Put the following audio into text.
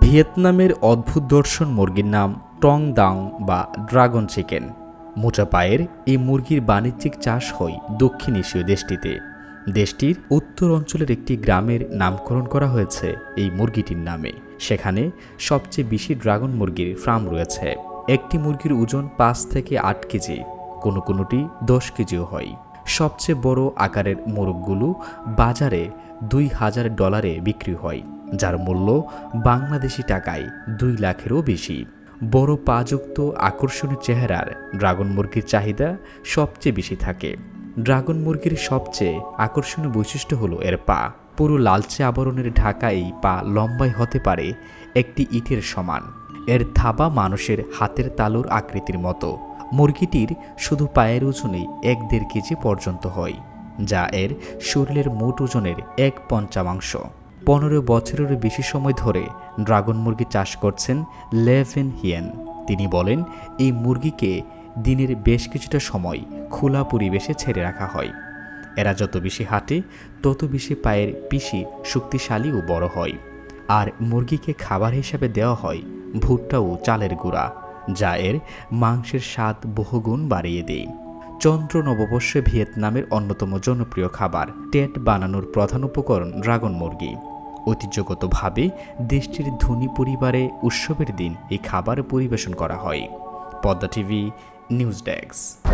ভিয়েতনামের অদ্ভুত দর্শন মুরগির নাম টং দাং বা ড্রাগন চিকেন। মোটা পায়ের এই মুরগির বাণিজ্যিক চাষ হয় দক্ষিণ এশীয় দেশটিতে। দেশটির উত্তর অঞ্চলের একটি গ্রামের নামকরণ করা হয়েছে এই মুরগিটির নামে। সেখানে সবচেয়ে বেশি ড্রাগন মুরগির ফার্ম রয়েছে। একটি মুরগির ওজন পাঁচ থেকে আট কেজি, কোনো কোনোটি দশ কেজিও হয়। সবচেয়ে বড় আকারের মোরগগুলো বাজারে দুই হাজার ডলারে বিক্রি হয়, যার মূল্য বাংলাদেশি টাকায় দুই লাখেরও বেশি। বড় পাযুক্ত আকর্ষণীয় চেহারার ড্রাগন মুরগির চাহিদা সবচেয়ে বেশি থাকে। ড্রাগন মুরগির সবচেয়ে আকর্ষণীয় বৈশিষ্ট্য হলো এর পা। পুরো লালচে আবরণের ঢাকা এই পা লম্বাই হতে পারে একটি ইটের সমান। এর থাবা মানুষের হাতের তালুর আকৃতির মতো। মুরগিটির শুধু পায়ের ওজনেই এক দেড় কেজি পর্যন্ত হয়, যা এর শরীরের মোট ওজনের এক পঞ্চামাংশ পনেরো বছরের বেশি সময় ধরে ড্রাগন মুরগি চাষ করছেন লেভেন হিয়েন। তিনি বলেন, এই মুরগিকে দিনের বেশ কিছুটা সময় খোলা পরিবেশে ছেড়ে রাখা হয়। এরা যত বেশি হাঁটে, তত বেশি পায়ের পিসি শক্তিশালী ও বড় হয়। আর মুরগিকে খাবার হিসাবে দেওয়া হয় ভুট্টা ও চালের গুঁড়া, যা এর মাংসের স্বাদ বহুগুণ বাড়িয়ে দেয়। চন্দ্র নববর্ষে ভিয়েতনামের অন্যতম জনপ্রিয় খাবার, টেট বানানোর প্রধান উপকরণ ড্রাগন মুরগি। ঐতিহ্যগতভাবে দেশটির ধনী পরিবারে উৎসবের দিন এই খাবার পরিবেশন করা হয়। Padma TV, news desk.